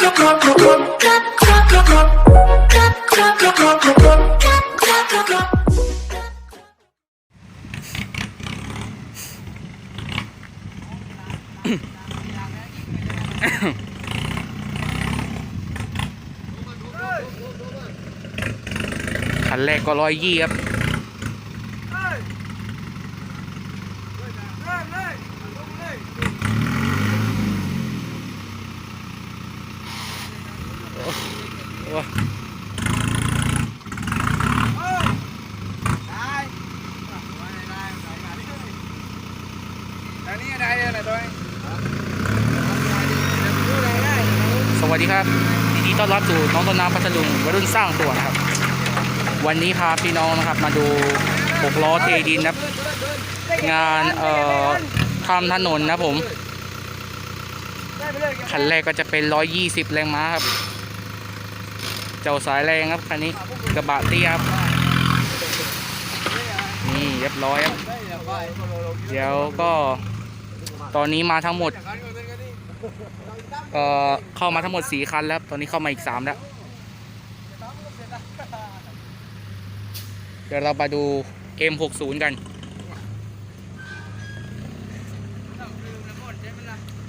คันแรกก็ร้อยยี่ครับ สวัสดีครับยินดีต้อนรับสู่น้องต้นน้ำพัทลุงวัยรุ่นสร้างตัวนะครับ วันนี้พาพี่น้องนะครับมาดูหกล้อเทดินนะครับ งานเอ่อทำถนนนะผมคันแรกก็จะเป็น 120 แรงม้าครับ เจ้าสายแรงครับคันนี้กระบะเตี้ยครับนี่เรียบร้อยครับ เดี๋ยวก็ ตอนนี้มาทั้งหมดเอ่อเข้ามาทั้งหมด4คันแล้ว ตอนนี้เข้ามาอีก3แล้ว เดี๋ยวเรามาดู M60 กัน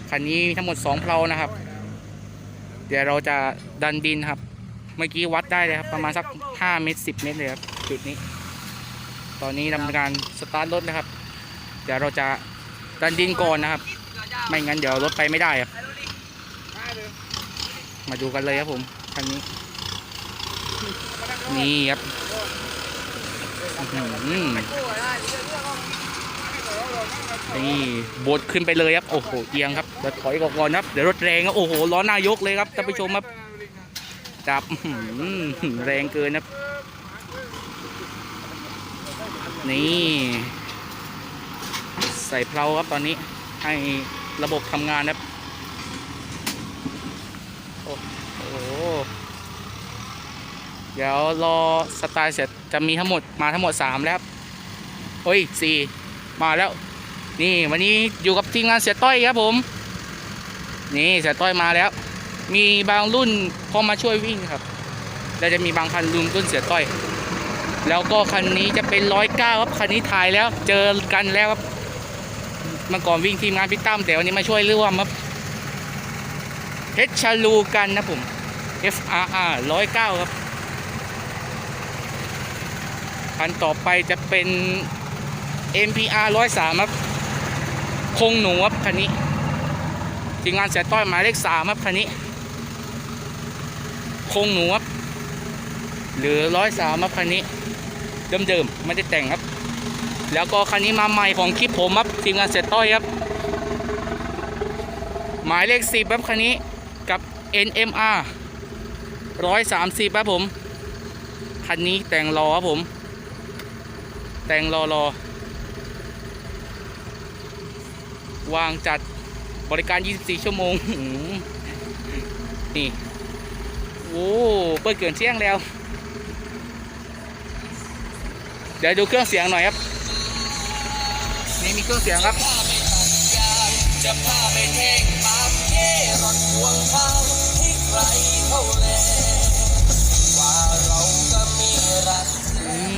คันนี้ทั้งหมด2เพลานะครับ เดี๋ยวเราจะดันดินครับ เมื่อกี้วัดได้เลยครับ ประมาณสัก5เมตร10เมตรเลยครับ จุดนี้ ตอนนี้ดำเนินการสตาร์ทรถนะครับ เดี๋ยวเราจะ ดันดินก่อนนะครับ ไม่งั้นเดี๋ยวรถไปไม่ได้ครับ มาดูกันเลยครับผมคันนี้ นี่ครับอื้อหือนี่บดขึ้นไปเลยครับ โอ้โห เอียงครับ เดี๋ยวถอยก่อนครับ เดี๋ยวรถแรงครับ โอ้โห ล้อหน้ายกเลยครับท่านผู้ชมครับ จับอื้อหือแรงเกินครับ นี่ ใส่เพลาครับตอนนี้ให้ระบบทำงานครับโอ้โหเดี๋ยวรอสไตล์เสร็จจะมีทั้งหมดมาทั้งหมด 3 แล้วครับเฮ้ยสี่มาแล้ว นี่วันนี้อยู่กับทีมงานเสียต้อยครับผม นี่เสียต้อยมาแล้ว มีบางรุ่นพอมาช่วยวิ่งครับแล้วจะมีบางคันรุ่นรุ่นเสียต้อย แล้วก็คันนี้จะเป็นร้อยเก้าครับคันนี้ถ่ายแล้วเจอกันแล้วครับ เมื่อก่อนวิ่งทีมงานพี่ตั้มแต่วันนี้มาช่วยร่วมครับเพชรชลูกันนะผม FRR ร้อยเก้าครับคันต่อไปจะเป็น MPR ร้อยสามครับ คงหนูครับคันนี้ทีมงานเสียต้อยหมายเลขสามครับคันนี้ คงหนูครับหรือร้อยสามครับคันนี้ เดิมๆไม่ได้แต่งครับ แล้วก็คันนี้มาใหม่ของคลิปผมครับทีมงานเสร็จต้อยครับ หมายเลขสิบครับคันนี้กับ NMR ร้อยสามสิบครับผม คันนี้แต่งรอครับผม แต่งรอรอวางจัดบริการ 24 ชั่วโมง นี่ โอ้เปิดเกินเที่ยงแล้ว เดี๋ยวดูเครื่องเสียงหน่อยครับ นี่มีเครื่องเสียงครับจะพาไปเทงปาเยรถห่วงทางให้ใครเขาแลว่าเราก็มีรักนี่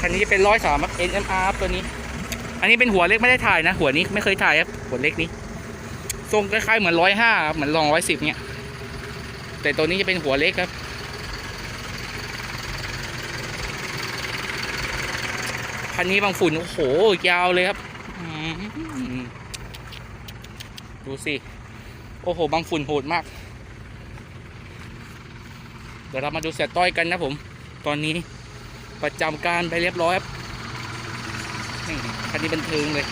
คันนี้จะเป็นร้อยสามครับ NMR ครับตัวนี้ อันนี้เป็นหัวเล็กไม่ได้ถ่ายนะ หัวนี้ไม่เคยถ่ายครับหัวเล็กนี้ทรงคล้ายๆเหมือนร้อยห้าเหมือนลองร้อยสิบเนี่ยแต่ตัวนี้จะเป็นหัวเล็กครับ คันนี้บางฝุ่น โอ้โห ยาวเลยครับดูสิ โอ้โห บางฝุ่นโหดมาก เดี๋ยวเรามาดูเสียต้อยกันนะผม ตอนนี้ประจำการไปเรียบร้อยครับคันนี้บันเทิงเลย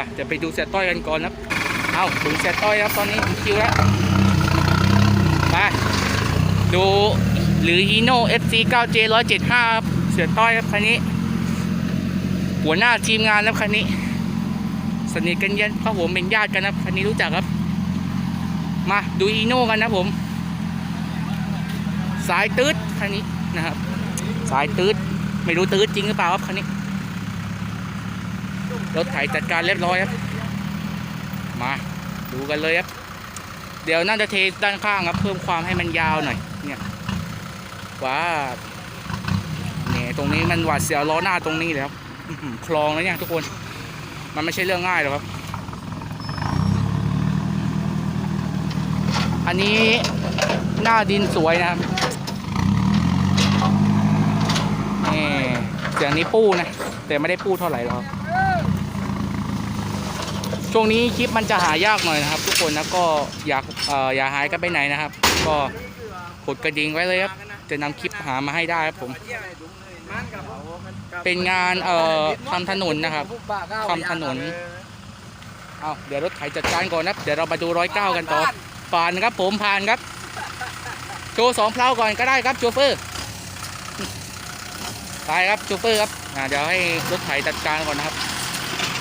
ไปเดี๋ยวไปดูเสียต้อยกันก่อนครับ เอาถึงเสียต้อยครับตอนนี้ถึงคิวแล้วไปดูหรือ Hino FC 9J 175ครับเสียต้อยครับคันนี้ หัวหน้าทีมงานครับคันนี้ สนิทกันเย็นเพราะผมเป็นญาติกันครับคันนี้รู้จักครับ มาดูอีโน่กันนะผม สายตืดคันนี้นะครับ สายตืดไม่รู้ตืดจริงหรือเปล่าครับคันนี้ รถไถจัดการเรียบร้อยครับ มาดูกันเลยครับ เดี๋ยวน่าจะเทด้านข้างครับ เพิ่มความให้มันยาวหน่อย เนี่ยว้าเนี่ยตรงนี้มันหวาดเสียวล้อหน้าตรงนี้เลยครับคลองแล้วเนี่ยทุกคน มันไม่ใช่เรื่องง่ายหรอกครับ อันนี้หน้าดินสวยนะครับนี่เสียงนี้ปู้นะ แต่ไม่ได้ปู้เท่าไหร่หรอก ช่วงนี้คลิปมันจะหายากหน่อยนะครับ ทุกคนนะก็อยากเอ่ออย่าหายกันไปไหนนะครับ ก็กดกระดิ่งไว้เลยครับจะนำคลิปหามาให้ได้ครับผม เป็นงานเอ่อทำถนนนะครับทำถนนเอาเดี๋ยวรถไถจัดการก่อนนะเดี๋ยวเรามาดูร้อยเก้ากันต่อผ่านครับผมผ่านครับ โชว์สองเพลาก่อนก็ได้ครับโชเฟอร์ไปครับโชเฟอร์ครับเดี๋ยวให้รถไถจัดการก่อนนะครับ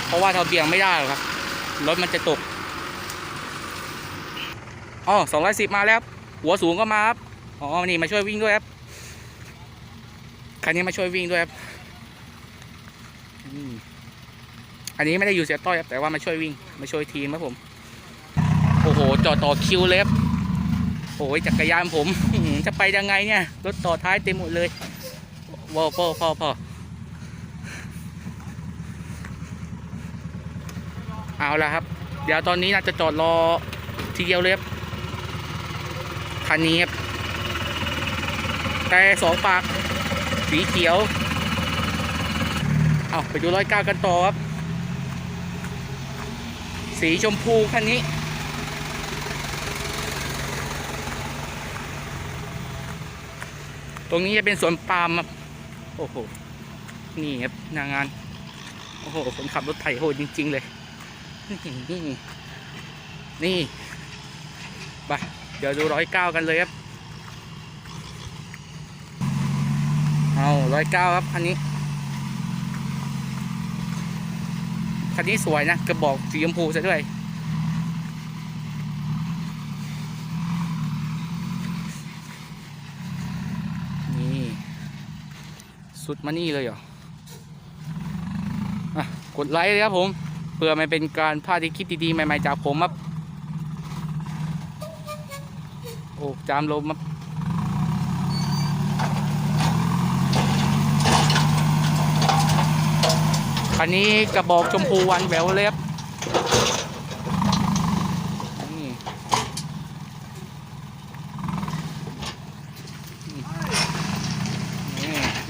เพราะว่าเราเบี่ยงไม่ได้หรอกครับ รถมันจะตกอ๋อสองร้อยสิบมาแล้ว หัวสูงก็มาครับ อ๋อ นี่มาช่วยวิ่งด้วยครับ คันนี้มาช่วยวิ่งด้วยครับ อันนี้ไม่ได้อยู่เสียต้อยครับ แต่ว่ามาช่วยวิ่ง มาช่วยทีมครับผม โอ้โห จอดต่อคิวเลยครับโอ้ยจักรยานผม จะไปยังไงเนี่ย รถต่อท้ายเต็มหมดเลยว้าวพ่อพ่อพ่อ เอาละครับ เดี๋ยวตอนนี้น่าจะจอดรอทีเดียวเลยครับคันนี้ครับแต่สองปากสีเขียว เอาไปดูร้อยเก้ากันต่อครับ สีชมพูคันนี้ ตรงนี้จะเป็นสวนปาล์มครับ โอ้โห นี่ครับนางาน โอ้โหคนขับรถไถโหดจริง ๆ เลย นี่นี่ไปเดี๋ยวดูร้อยเก้ากันเลยครับเอาร้อยเก้าครับคันนี้คันนี้สวยนะกระบอกสีชมพูซะด้วยนี่สุดมานี่เลยเหรออะกดไลค์เลยครับผม เพื่อไม่เป็นการพลาดคลิปดีๆ ใหม่ๆจากผมครับโอ้จามลมครับคันนี้กระบอกชมพูวันแหววเลยครับนี่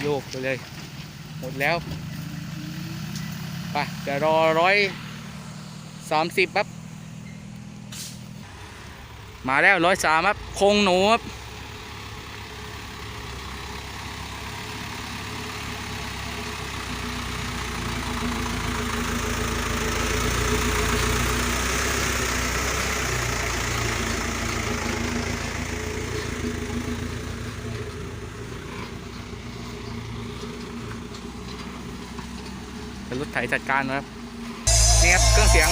โยกไปเลย หมดแล้ว ไปเดี๋ยวรอร้อยสามสิบครับ มาแล้วร้อยสามครับ คงหนูครับ ไถจัดการนะครับนี่ครับเครื่องเสียง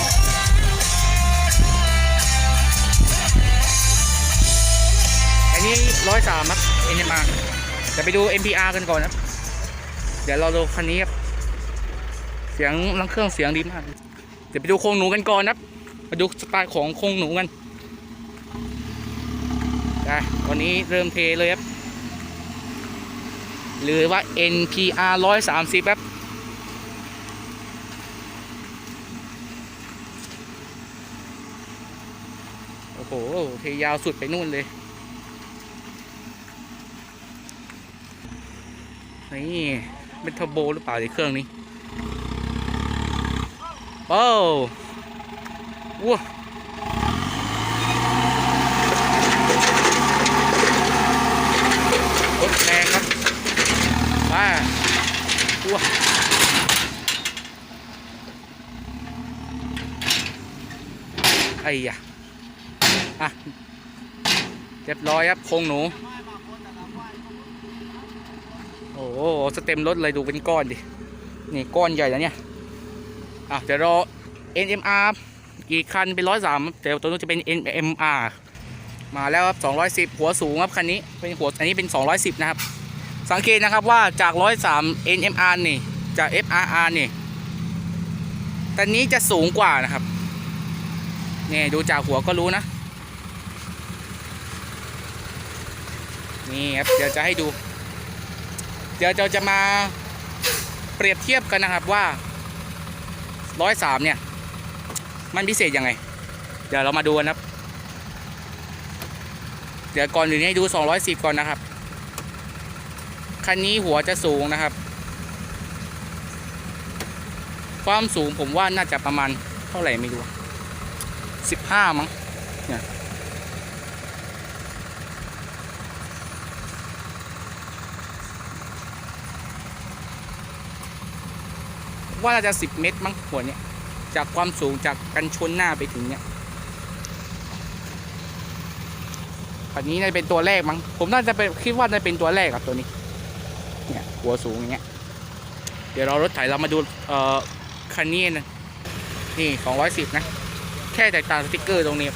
อันนี้ร้อยสามครับ NMR เดี๋ยวไปดู MPR กันก่อนครับ เดี๋ยวเราดูคันนี้ครับ เสียงลังเครื่องเสียงดีมาก เดี๋ยวไปดูโครงหนูกันก่อนครับ มาดูสไตล์ของโครงหนูกันอะวันนี้เริ่มเทเลยครับ หรือว่า NPR ร้อยสามสิบครับ โอ้โหเทยาวสุดไปนู่นเลย นี่เป็นเทอร์โบหรือเปล่าในเครื่องนี้โอ้าวว้ารแรงครับว้าว้าไอ้ยะ อะเรียบร้อยครับโครงหนู โอ้โหสเต็มรถเลยดูเป็นก้อนดิ นี่ก้อนใหญ่แล้วเนี่ย อะเดี๋ยวรอ NMR อีกคันเป็นร้อยสามแต่ตัวนู้นจะเป็น NMR มาแล้วครับ210หัวสูงครับคันนี้เป็นหัวอันนี้เป็น210นะครับ สังเกตนะครับว่าจาก103 NMR นี่จาก FRR นี่แต่นี้จะสูงกว่านะครับ นี่ดูจากหัวก็รู้นะ นี่ครับเดี๋ยวจะให้ดู เดี๋ยวเราจะมาเปรียบเทียบกันนะครับว่า103เนี่ย มันพิเศษยังไง เดี๋ยวเรามาดูกันะครับ เดี๋ยวก่อนอื่นให้ดู210ก่อนนะครับ คันนี้หัวจะสูงนะครับ ความสูงผมว่าน่าจะประมาณเท่าไหร่ไม่รู้15มั้งเนี่ย ว่าจะ10เมตรมั้งหัวเนี่ย จากความสูงจากกันชนหน้าไปถึงเนี่ยคันนี้น่าจะเป็นตัวแรกมั้งผมน่าจะเป็นคิดว่าน่าจะเป็นตัวแรกกับตัวนี้ เนี่ยหัวสูงอย่างเงี้ย เดี๋ยวเรารถไถเรามาดูเอ่อคันนี้นะนี่210นะ แค่แตกต่างสติกเกอร์ตรงนี้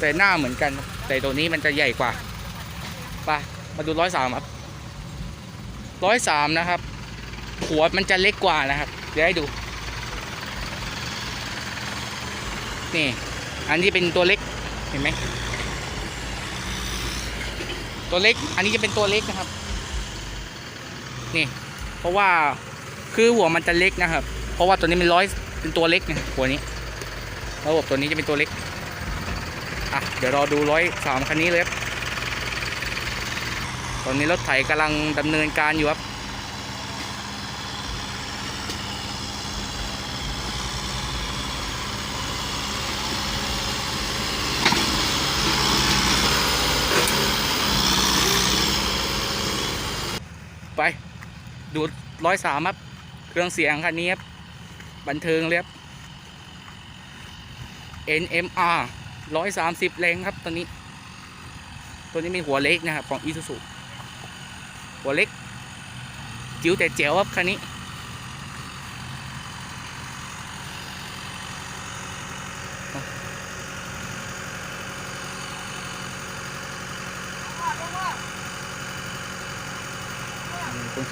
แต่หน้าเหมือนกัน แต่ตัวนี้มันจะใหญ่กว่าไปมาดูร้อยสามครับร้อยสามนะครับ หัวมันจะเล็กกว่านะครับ เดี๋ยวให้ดู นี่ อันนี้เป็นตัวเล็ก เห็นไหม ตัวเล็ก อันนี้จะเป็นตัวเล็กนะครับ นี่ เพราะว่า คือหัวมันจะเล็กนะครับ เพราะว่าตัวนี้มันร้อย เป็นตัวเล็กไงหัวนี้ ระบบตัวนี้จะเป็นตัวเล็ก อะ เดี๋ยวรอดูร้อยสามคันนี้เลยครับ ตอนนี้รถไถกำลังดำเนินการอยู่ครับ ดูร้อยสามครับ เครื่องเสียงคันนี้ครับ บันเทิงเลยครับ NMR 130แรงครับ ตัวนี้ ตัวนี้เป็นหัวเล็กนะครับ ของอีซูซูหัวเล็ก จิ๋วแต่แจ๋วครับคันนี้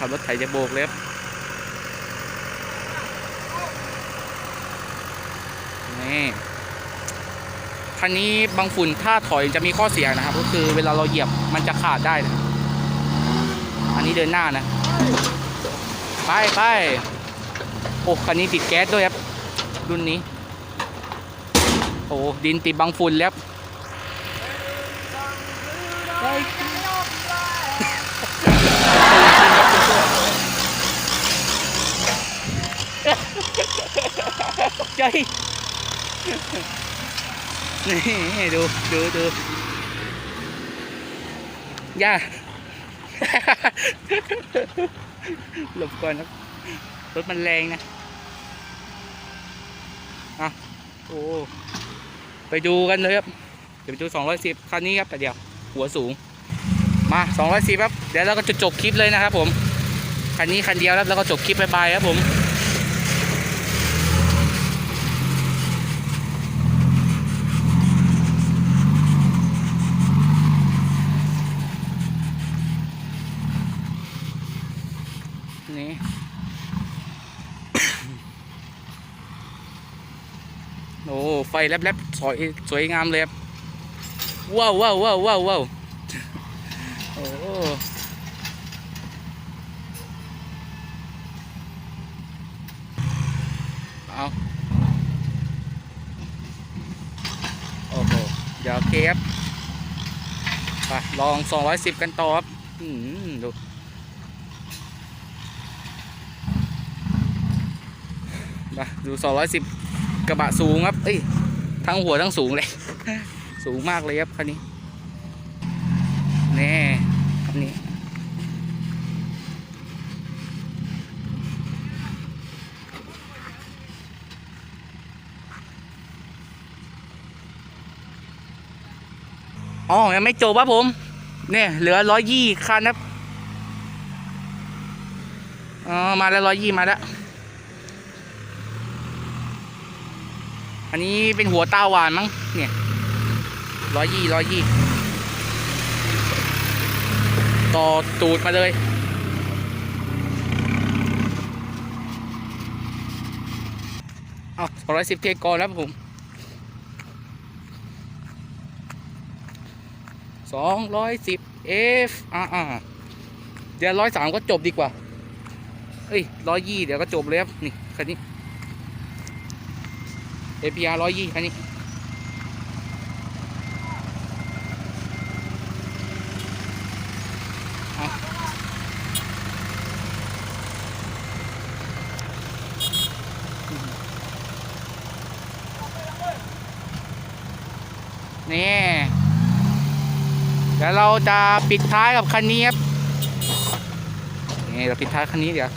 ขับรถไถจะโบกเลยครับนี่คันนี้บางฝุ่นถ้าถอยจะมีข้อเสียนะครับ ก็คือเวลาเราเหยียบมันจะขาดได้นะอันนี้เดินหน้านะ ไปไปโอ้คันนี้ติดแก๊สด้วยครับ รุ่นนี้ โอ้ดินติดบางฝุ่นแล้ว ใจ นี่ดูดูดูย่าหลบก่อนครับรถมันแรงนะอะโอ้ไปดูกันเลยครับ เดี๋ยวไปดู 210คันนี้ครับแต่เดียว หัวสูง มา 210 ครับ เดี๋ยวเราก็จะจบคลิปเลยนะครับผม คันนี้คันเดียวแล้วแล้วก็จบคลิปบายบายครับผม นี่ โอ้ไฟ แลบๆสวยสวยงามเลยครับว้าวว้าวว้าวว้าวว้าวโอ้เอาโอ้โหเดี๋ยวเคครับไปลอง 210 กันต่อครับอืมดูมาดู 210 กระบะสูงครับ เอ้ย ทั้งหัวทั้งสูงเลย สูงมากเลยครับคันนี้แน่คันนี้อ๋อ ยังไม่จบครับผม เนี่ย เหลือร้อยยี่คันครับ อ๋อ มาแล้วร้อยยี่มาแล้ว อันนี้เป็นหัวตาวานมั้งเนี่ยร้อยยี่ร้อยยี่ต่อตูดมาเลย เอาสองร้อยสิบเทกอนแล้วผมสองร้อยสิบเอฟอ่าอ่าเดี๋ยวร้อยสามก็จบดีกว่า เอ้ยร้อยยี่เดี๋ยวก็จบเลยครับ นี่คันนี้ APR ร้อยยี่คันนี้นี่เดี๋ยวเราจะปิดท้ายกับคันนี้ครับนี่เราปิดท้ายคันนี้เดี๋ยว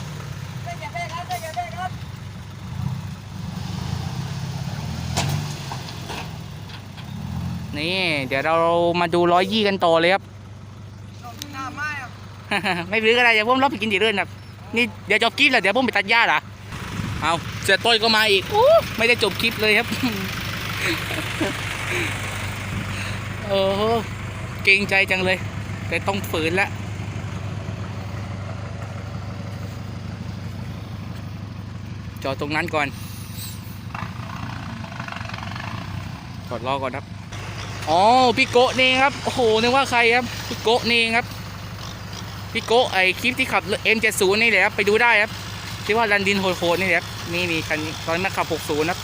นี่ เดี๋ยวเรามาดูร้อยยี่กันต่อเลยครับหน้าไม้อะไม่รื้อก็ได้เดี๋ยวผมรับไปกินดีเรื่อนครับนี่เดี๋ยวจบคลิปแล้วเดี๋ยวผมไปตัดหญ้าเหรอเอาเสือต้อยก็มาอีกอู้ไม่ได้จบคลิปเลยครับโอ้โหเกรงใจจังเลย แต่ต้องฝืนละจอดตรงนั้นก่อน กดรอก่อนครับ อ๋อพี่โกะนี่เองครับโอ้โหนึกว่าใครครับพี่โกะนี่เองครับพี่โกะไอคลิปที่ขับ M70 นี่แหละครับไปดูได้ครับที่ว่ารันดินโหดๆนี่แหละครับนี่นี่คันนี้ตอนนั้นขับ 60ครับ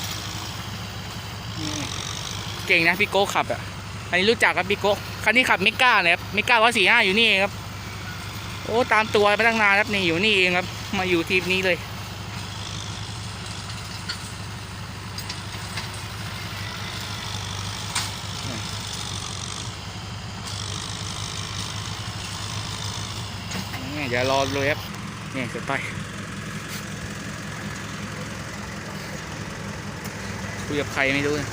เก่งนะพี่โกะขับอะอันนี้รู้จักครับพี่โกะคันนี้ขับเมก้าเลยครับเมก้าร้อยสี่ห้าอยู่นี่เองครับ โอ้ตามตัวมาตั้งนานครับนี่อยู่นี่เองครับ มาอยู่ทีมนี้เลย เดี๋ยวรอเลยครับนี่จะไปคุยกับใครไม่รู้นะ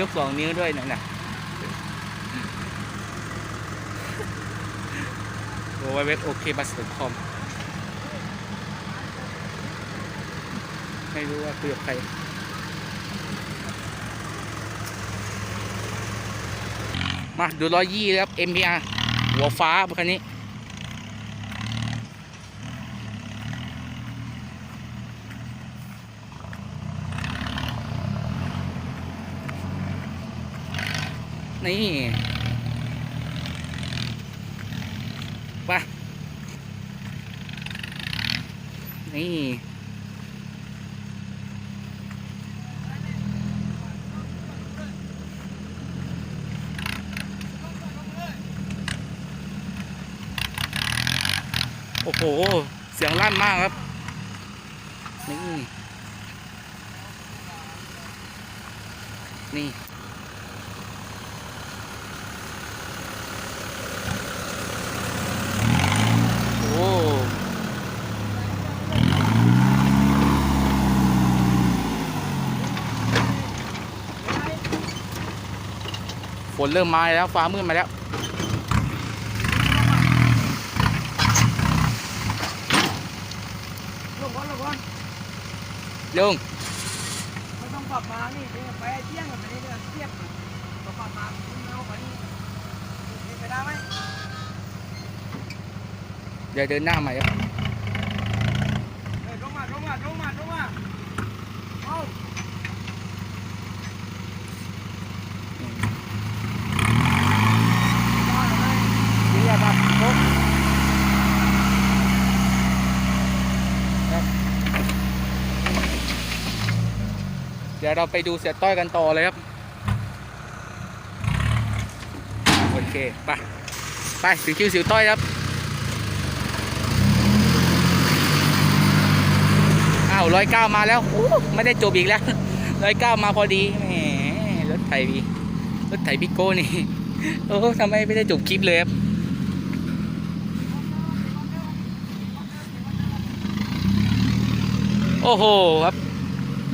ยกสองนิ้วด้วยนั่นน่ะโอ้เว็บโอเคบัสคอมไม่รู้ว่าคุยกับใคร มาดูร้อยยี่ครับ MPR หัวฟ้าคันนี้ นี่มานี่ ห เสียงลั่นมากครับ นี่ นี่โอ้ฝนเริ่มมาแล้ว ฟ้ามืดมาแล้ว ลงก่อนลงก่อน ลุงไม่ต้องปรับมานี่เดี๋ยวไปเที่ยงกันไปนี่เดี๋ยวเที่ยงก็ปรับมาคุณเอาไปนี่นี่ไปได้ไหมเดี๋ยวเดินหน้าใหม่ครับ เฮ้ยลงมาลงมาลงมาลงมาเอาได้ไหม นี่ครับครับ เดี๋ยวเราไปดูเสียต้อยกันต่อเลยครับ โอเค ไป ไปถึงคิวเสียต้อยครับ อ้าวร้อยเก้ามาแล้วอู้ไม่ได้จบอีกแล้วร้อยเก้ามาพอดีแหมรถไถพี่รถไถพี่โก้นี่ โอ้ทำไมไม่ได้จบคลิปเลยครับโอ้โหครับ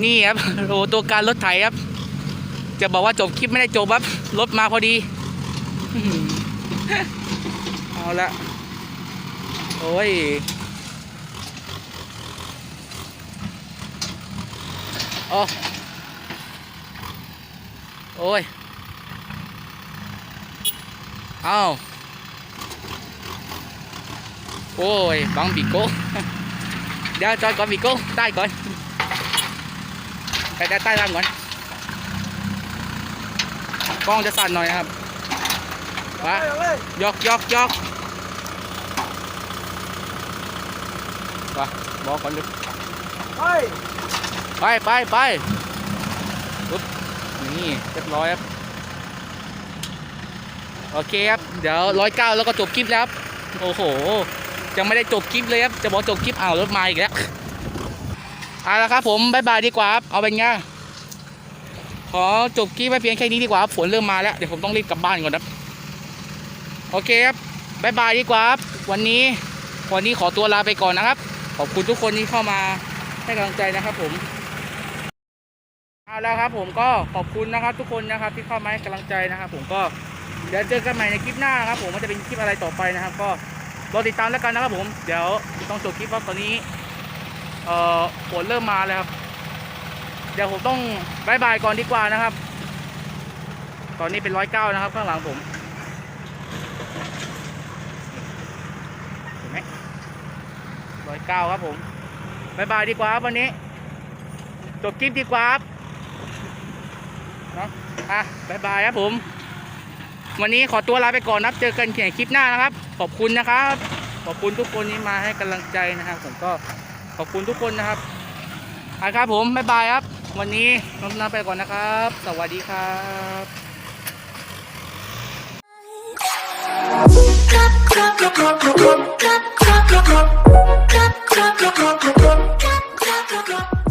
นี่ครับโอ้ตัวการรถไถครับ จะบอกว่าจบคลิปไม่ได้จบครับรถมาพอดีเอาละโอ้ยโอ้โอ้ยเอาโอ้ยบังบิโก้เดี๋ยวจอยก่อนบิโก้ใต้ก่อน ไปใต้ใต้ล่างก่อนกล้องจะสั่นหน่อยนะครับไปยกยกยกไปบอกก่อนดูเฮ้ยไปไปไปปุ๊บนี่เรียบร้อยครับโอเคครับเดี๋ยวร้อยเก้าแล้วก็จบคลิปแล้วครับโอ้โหยังไม่ได้จบคลิปเลยครับจะบอกจบคลิปอ้าวรถมาอีกแล้ว เอาละครับผมบายบายดีกว่าครับเอาเป็นไงขอจบคลิปไว้เพียงแค่นี้ดีกว่าครับฝนเริ่มมาแล้วเดี๋ยวผมต้องรีบกลับบ้านก่อนครับโอเคครับบายบายดีกว่าครับวันนี้วันนี้ขอตัวลาไปก่อนนะครับ ขอบคุณทุกคนที่เข้ามาให้กำลังใจนะครับผมเอาแล้วครับผมก็ขอบคุณนะครับ ทุกคนนะครับที่เข้ามาให้กำลังใจนะครับผมก็เดี๋ยวเจอกันใหม่ในคลิปหน้านะครับผมว่าจะเป็นคลิปอะไรต่อไปนะครับ ก็รอติดตามแล้วกันนะครับผม เดี๋ยวต้องจบคลิปเพราตอนนี้ เอ่อฝนเริ่มมาแล้วครับ เดี๋ยวผมต้องบายบายก่อนดีกว่านะครับ ตอนนี้เป็นร้อยเก้านะครับ ข้างหลังผมเห็นไหมร้อยเก้าครับผมบายบายดีกว่าครับวันนี้ จบคลิปดีกว่าครับเนาะอะบายบายครับผม วันนี้ขอตัวลาไปก่อนนะครับเจอกันในคลิปหน้านะครับ ขอบคุณนะครับ ขอบคุณทุกคนที่มาให้กำลังใจนะครับผมก็ ขอบคุณทุกคนนะครับอะครับผมบายบายครับ วันนี้น้องนาไปก่อนนะครับ สวัสดีครับ Clap, clap, clap, clap, clap, clap, clap, clap, clap, clap, clap, clap, clap, clap, clap, clap.